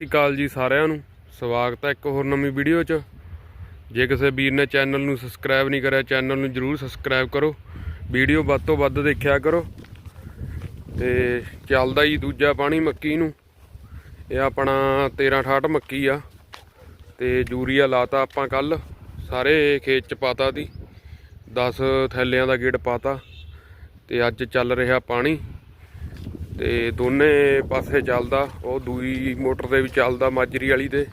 ਸਤਿ ਸ਼੍ਰੀ ਅਕਾਲ ਜੀ ਸਾਰਿਆਂ ਨੂੰ। ਸਵਾਗਤ ਹੈ ਇੱਕ ਹੋਰ ਨਵੀਂ ਵੀਡੀਓ 'ਚ। ਜੇ ਕਿਸੇ ਵੀਰ ਨੇ ਚੈਨਲ ਨੂੰ ਸਬਸਕ੍ਰਾਈਬ ਨਹੀਂ ਕਰਿਆ, ਚੈਨਲ ਨੂੰ ਜਰੂਰ ਸਬਸਕ੍ਰਾਈਬ ਕਰੋ। ਵੀਡੀਓ ਵੱਧ ਤੋਂ ਵੱਧ ਦੇਖਿਆ ਕਰੋ। ਤੇ ਚੱਲਦਾ ਜੀ ਦੂਜਾ ਪਾਣੀ ਮੱਕੀ ਨੂੰ। ਇਹ ਆਪਣਾ 13 68 ਮੱਕੀ ਆ। ਤੇ ਯੂਰੀਆ ਲਾਤਾ ਆਪਾਂ ਕੱਲ ਸਾਰੇ ਖੇਤ ਚ ਪਾਤਾ ਦੀ। 10 ਥੈਲਿਆਂ ਦਾ ਗੇੜ ਪਾਤਾ। ਤੇ ਅੱਜ ਚੱਲ ਰਿਹਾ ਪਾਣੀ। ਤੇ ਦੋਨੇ ਪਾਸੇ ਚੱਲਦਾ ਉਹ ਦੂਈ ਮੋਟਰ ਦੇ ਵੀ ਚੱਲਦਾ ਮਾਜਰੀ ਵਾਲੀ ਤੇ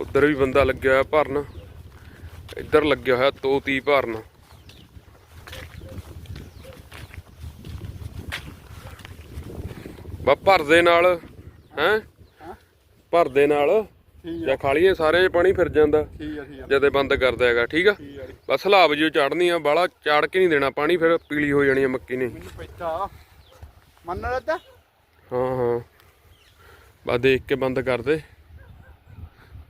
ਉਧਰ ਵੀ ਬੰਦਾ ਲੱਗਿਆ ਹੋਇਆ ਭਰਨ। ਇੱਧਰ ਲੱਗਿਆ ਹੋਇਆ ਤੋਤੀ ਭਰਨ। ਬਾ ਭਰਦੇ ਨਾਲ ਹੈ? ਭਰਦੇ ਨਾਲ। ਜਾਂ ਖਾਲੀਏ ਸਾਰੇ ਪਾਣੀ ਫਿਰ ਜਾਂਦਾ। ਜਦੇ ਬੰਦ ਕਰਦਾ ਹੈਗਾ ਠੀਕ ਆ। ਬਸ ਹਲਾਬ ਜਿਉ ਚੜਨੀ ਆ ਬਾਲਾ ਚਾੜ ਕੇ ਨਹੀਂ ਦੇਣਾ ਪਾਣੀ ਫਿਰ ਪੀਲੀ ਹੋ ਜਾਣੀ ਆ ਮੱਕੀ ਨੇ। ਮੈਨੂੰ ਲੈਤਾ ਹਾਂ ਹਾਂ। ਬਸ ਦੇਖ ਕੇ ਬੰਦ ਕਰ ਦੇ।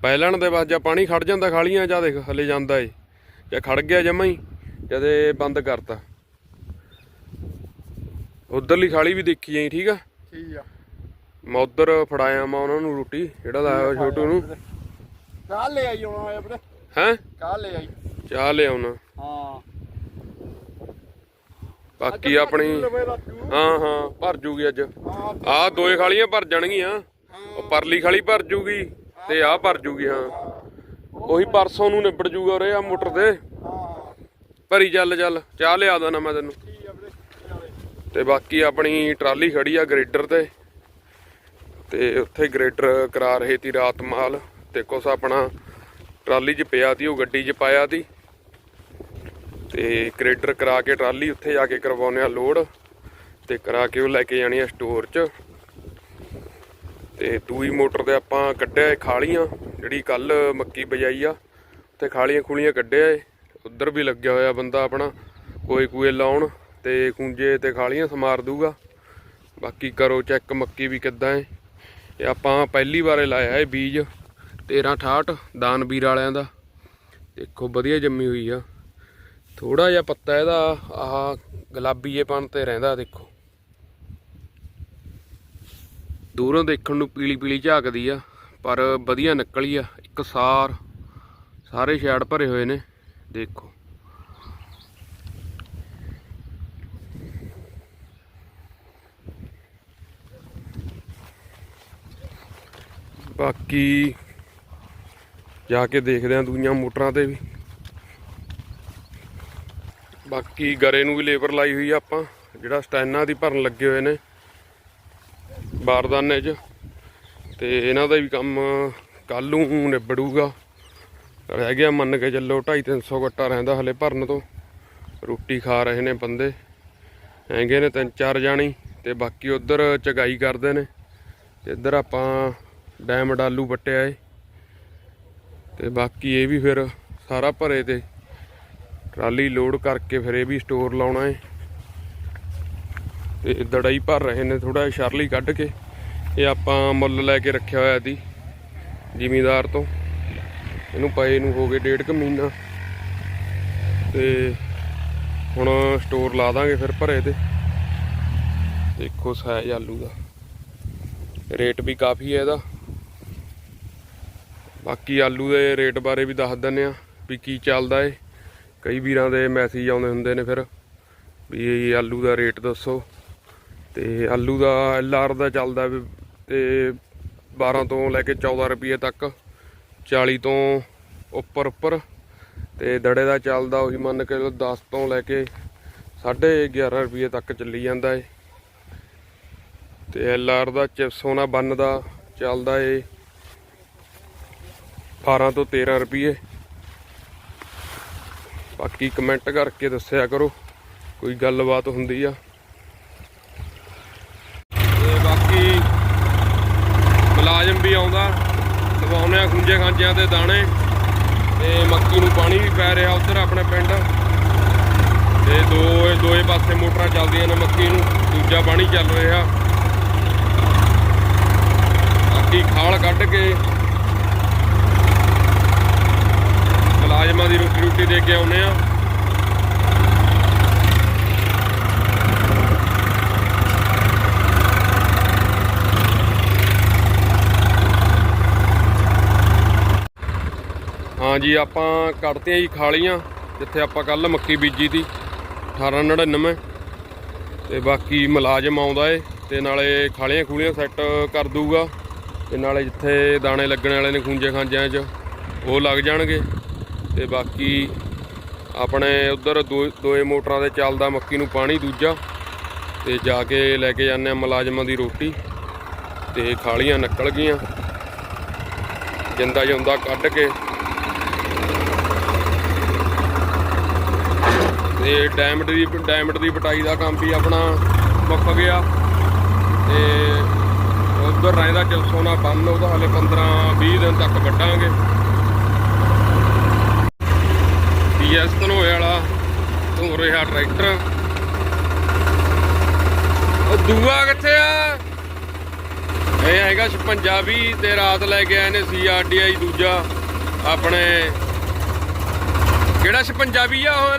ਪਹਿਲਣ ਦੇ ਬਾਅਦ ਜਾਂ ਪਾਣੀ ਖੜ ਜਾਂਦਾ ਖਾਲੀਆਂ ਜਾਂ ਦੇਖ ਹਲੇ ਜਾਂਦਾ ਏ। ਜਾਂ ਖੜ ਗਿਆ ਜਮਾ ਹੀ ਜਦੇ ਬੰਦ ਕਰਤਾ। ਉਧਰਲੀ ਖਾਲੀ ਵੀ ਦੇਖੀ ਜਾਈ ਠੀਕ ਆ? ਠੀਕ ਆ। ਮੈਂ ਉਧਰ ਫੜਾਇਆ ਮੈਂ ਉਹਨਾਂ ਨੂੰ ਰੋਟੀ ਜਿਹੜਾ ਲਾਇਆ ਹੋਇਆ ਛੋਟੂ ਨੂੰ। ਕਾਹ ਲੈ ਆਈ ਹੁਣ ਆਇਆ ਵੀਰੇ ਹੈ? ਕਾਹ ਲੈ ਆਈ। ਚਾਹ ਲਿਆਉਣਾ। ਹਾਂ। ਬਾਕੀ ਆਪਣੀ ਹਾਂ ਹਾਂ ਭਰ ਜੂਗੀ ਅੱਜ। ਆਹ ਦੋਏ ਖਾਲੀਆਂ ਭਰ ਜਾਣਗੀਆਂ। ਉਹ ਪਰਲੀ ਖਾਲੀ ਭਰ ਜੂਗੀ ਤੇ ਆਹ ਭਰ ਜੂਗੀ ਹਾਂ। ਉਹੀ ਪਰਸੋਂ ਨੂੰ ਨਿਬੜ ਜੂਗਾ ਉਰੇ ਆ ਮੋਟਰ ਤੇ। ਭਰੀ ਚੱਲ ਚੱਲ। ਚਾਹ ਲਿਆ ਦੇਣਾ ਮੈਂ ਤੈਨੂੰ। ਤੇ ਬਾਕੀ ਆਪਣੀ ਟਰਾਲੀ ਖੜੀ ਆ ਗ੍ਰੇਡਰ ਤੇ। ਤੇ ਉੱਥੇ ਗ੍ਰੇਡਰ ਕਰਾ ਰਹੇ ਤੀ ਰਾਤ ਮਾਲ ਤੇ ਕੁਛ ਆਪਣਾ ਟਰਾਲੀ 'ਚ ਪਿਆ ਤੀ ਉਹ ਗੱਡੀ 'ਚ ਪਾਇਆ ਤੀ। ਤੇ ਗ੍ਰੇਡਰ ਕਰਾ ਕੇ ਟਰਾਲੀ ਉੱਥੇ ਜਾ ਕੇ ਕਰਵਾਉਨੇ ਆ ਲੋਡ ਤੇ ਕਰਾ ਕੇ ਉਹ ਲੈ ਕੇ ਜਾਣੀ ਆ ਸਟੋਰ 'ਚ। ਤੇ ਦੂਈ ਮੋਟਰ ਤੇ ਆਪਾਂ ਕੱਢਿਆ ਇਹ ਖਾਲੀਆਂ, ਜਿਹੜੀ ਕੱਲ ਮੱਕੀ ਬਜਾਈ ਆ ਤੇ ਖਾਲੀਆਂ ਖੂਲੀਆਂ ਕੱਢਿਆ ਏ। ਉਧਰ ਵੀ ਲੱਗਿਆ ਹੋਇਆ ਬੰਦਾ ਆਪਣਾ, ਕੋਈ ਕੂਏ ਲਾਉਣ ਤੇ ਖੁੰਝੇ ਤੇ ਖਾਲੀਆਂ ਸਮਾਰ ਦੂਗਾ ਬਾਕੀ ਕਰੋ ਚੈੱਕ ਮੱਕੀ ਵੀ ਕਿੱਦਾਂ ਏ। ਇਹ ਆਪਾਂ ਪਹਿਲੀ ਵਾਰੇ ਲਾਇਆ ਇਹ ਬੀਜ 1368 ਦਾਨਵੀਰ ਵਾਲਿਆਂ ਦਾ। ਦੇਖੋ, ਵਧੀਆ ਜੰਮੀ ਹੋਈ ਆ। ਥੋੜਾ ਜਿਹਾ ਪੱਤਾ ਇਹਦਾ, ਆਹ ਗੁਲਾਬੀ ਜਿਹੇਪਣ ਤੇ ਰਹਿੰਦਾ ਦੇਖੋ। ਦੂਰੋਂ ਦੇਖਣ ਨੂੰ ਪੀਲੀ ਪੀਲੀ ਝਾਕਦੀ ਆ, ਪਰ ਵਧੀਆ ਨਿਕਲੀ ਆ, ਇੱਕ ਸਾਰ, ਸਾਰੇ ਛਾੜ ਭਰੇ ਹੋਏ ਨੇ, ਦੇਖੋ। ਬਾਕੀ ਜਾ ਕੇ ਦੇਖਦੇ ਆ ਦੂਜੀਆਂ ਮੋਟਰਾਂ ਤੇ ਵੀ। ਬਾਕੀ ਗਰੇ ਨੂੰ ਵੀ ਲੇਬਰ ਲਾਈ ਹੋਈ ਆ ਆਪਾਂ, ਜਿਹੜਾ ਸਟੈਨਾਂ ਦੀ ਭਰਨ ਲੱਗੇ ਹੋਏ ਨੇ, ਬਾਰਦਾਨੇ 'ਚ। ਤੇ ਇਹਨਾਂ ਦਾ ਵੀ ਕੰਮ ਕੱਲ ਨੂੰ ਨਿਬੜੂਗਾ। ਰਹਿ ਗਿਆ ਮੰਨ ਕੇ ਚੱਲੋ 2.5 300 ਗੱਟਾ ਰਹਿੰਦਾ ਹਲੇ ਭਰਨ ਤੋਂ। ਰੋਟੀ ਖਾ ਰਹੇ ਨੇ ਬੰਦੇ। ਹੈਗੇ ਨੇ ਤਿੰਨ ਚਾਰ ਜਾਣੀ, ਤੇ ਬਾਕੀ ਉਧਰ ਚਗਾਈ ਕਰਦੇ ਨੇ। ਤੇ ਇੱਧਰ ਆਪਾਂ ਡੈਮ ਡਾਲੂ ਪੱਟਿਆ ਏ। ਤੇ ਬਾਕੀ ਇਹ ਵੀ ਫਿਰ ਸਾਰਾ ਭਰੇ ਤੇ ਟਰਾਲੀ ਲੋਡ ਕਰਕੇ ਫਿਰ ਇਹ ਵੀ ਸਟੋਰ ਲਾਉਣਾ ਏ ਤੇ ਦੜਾਈ ਭਰ ਰਹੇ ਨੇ ਥੋੜਾ ਸ਼ਰਲੀ ਕੱਢ ਕੇ। ਇਹ ਆਪਾਂ ਮੁੱਲ ਲੈ ਕੇ ਰੱਖਿਆ ਹੋਇਆ ਸੀ ਜ਼ਿਮੀਦਾਰ ਤੋਂ। ਇਹਨੂੰ ਪਏ ਨੂੰ ਹੋ ਗਏ ਡੇਢ ਕੁ ਮਹੀਨਾ। ਤੇ ਹੁਣ ਸਟੋਰ ਲਾ ਦਾਂਗੇ ਫਿਰ ਭਰੇ ਤੇ। ਦੇਖੋ ਸਾਈਜ਼ ਆਲੂ ਦਾ। ਰੇਟ ਵੀ ਕਾਫੀ ਹੈ ਇਹਦਾ। ਬਾਕੀ ਆਲੂ ਦੇ ਰੇਟ ਬਾਰੇ ਵੀ ਦੱਸ ਦਿੰਨੇ ਆ ਵੀ ਕੀ ਚੱਲਦਾ ਏ। ਕਈ ਵੀਰਾਂ ਦੇ ਮੈਸੇਜ ਆਉਂਦੇ ਹੁੰਦੇ ਨੇ ਫਿਰ, ਵੀ ਆਲੂ ਦਾ ਰੇਟ ਦੱਸੋ। ਤੇ ਆਲੂ ਦਾ ਐਲਆਰ ਦਾ ਚੱਲਦਾ ਵੀ, ਤੇ 12 ਤੋਂ ਲੈ ਕੇ 14 ਰੁਪਏ ਤੱਕ 40 ਤੋਂ ਉੱਪਰ ਉੱਪਰ। ਤੇ ਦੜੇ ਦਾ ਚੱਲਦਾ ਉਹੀ ਮੰਨ ਕੇ ਚਲੋ 10 ਤੋਂ ਲੈ ਕੇ 11.5 ਰੁਪਏ ਤੱਕ ਚੱਲੀ ਜਾਂਦਾ ਏ। ਤੇ ਐਲਆਰ ਦਾ ਚਿਪਸ ਹੋਣਾ ਬੰਨ ਦਾ ਚੱਲਦਾ ਏ 12 ਤੋਂ 13 ਰੁਪਏ। ਬਾਕੀ ਕਮੈਂਟ ਕਰਕੇ ਦੱਸਿਆ ਕਰੋ, ਕੋਈ ਗੱਲਬਾਤ ਹੁੰਦੀ ਆ। ਤੇ ਬਾਕੀ ਮੁਲਾਜ਼ਮ ਵੀ ਆਉਂਦਾ ਲਵਾਉਣੇ ਆ ਖੁੰਝੇ ਖਾਂਜਿਆਂ ਤੇ ਦਾਣੇ, ਤੇ ਮੱਕੀ ਨੂੰ ਪਾਣੀ ਵੀ ਪੈ ਰਿਹਾ ਉਧਰ ਆਪਣੇ ਪਿੰਡ। ਤੇ ਦੋ ਦੋਏ ਪਾਸੇ ਮੋਟਰਾਂ ਚੱਲਦੀਆਂ ਨੇ ਮੱਕੀ ਨੂੰ, ਦੂਜਾ ਪਾਣੀ ਚੱਲ ਰਿਹਾ। ਬਾਕੀ ਖਾਲ ਕੱਢ ਕੇ ਮੁਲਾਜ਼ਮਾਂ ਦੀ ਰੋਟੀ ਰੋਟੀ ਦੇ ਕੇ ਆਉਨੇ ਆ ਹਾਂਜੀ ਆਪਾਂ ਕੱਢਤੀਆਂ ਜੀ ਖਾਲੀਆਂ, ਜਿੱਥੇ ਆਪਾਂ ਕੱਲ ਮੱਕੀ ਬੀਜੀ ਤੀ 1899 ਤੇ ਬਾਕੀ ਮੁਲਾਜ਼ਮ ਆਉਂਦਾ ਏ, ਤੇ ਨਾਲੇ ਖਾਲੀਆਂ ਖੂਲੀਆਂ ਸੈੱਟ ਕਰ ਦੂਗਾ ਤੇ ਨਾਲੇ ਜਿੱਥੇ ਦਾਣੇ ਲੱਗਣ ਵਾਲੇ ਨੇ ਖੂੰਜੇ ਖਾਂਜਿਆਂ 'ਚ, ਉਹ ਲੱਗ ਜਾਣਗੇ। ਤੇ ਬਾਕੀ ਆਪਣੇ ਉਧਰ ਦੋਏ ਮੋਟਰਾਂ ਦੇ ਚੱਲਦਾ ਮੱਕੀ ਨੂੰ ਪਾਣੀ ਦੂਜਾ ਤੇ ਜਾ ਕੇ ਲੈ ਕੇ ਜਾਂਦੇ ਆ ਮੁਲਾਜ਼ਮਾਂ ਦੀ ਰੋਟੀ ਤੇ ਖਾਲੀਆਂ ਨਿਕਲ ਗਈਆਂ। ਜਿੰਦਾ ਜਿਉਂਦਾ ਕੱਢ ਕੇ ਤੇ ਡੈਮਡ ਦੀ ਡੈਮਡ ਦੀ ਪਟਾਈ ਦਾ ਕੰਮ ਵੀ ਆਪਣਾ ਮੁੱਕ ਗਿਆ ਤੇ ਉਧਰ ਰਹਿੰਦਾ ਜਲਸੋਨਾ ਬੰਨ, ਉਹਦਾ ਹਲੇ 15 20 ਦਿਨ ਤੱਕ ਵੱਢਾਂਗੇ। ਪੀਐਸ ਧਨੋਏ ਵਾਲਾ, ਧੋ ਰਿਹਾ ਟਰੈਕਟਰ। ਉਹ ਦੂਆ ਕਿੱਥੇ ਆ? ਇਹ ਹੈਗਾ 56 ਤੇ ਰਾਤ ਲੈ ਕੇ ਆਏ ਨੇ ਸੀਆਰਡੀਆਈ ਦੂਜਾ, ਆਪਣੇ ਕਿਹੜਾ 56 ਆ ਉਹ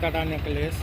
ਕੜਾ ਨੈਕਲੈਸ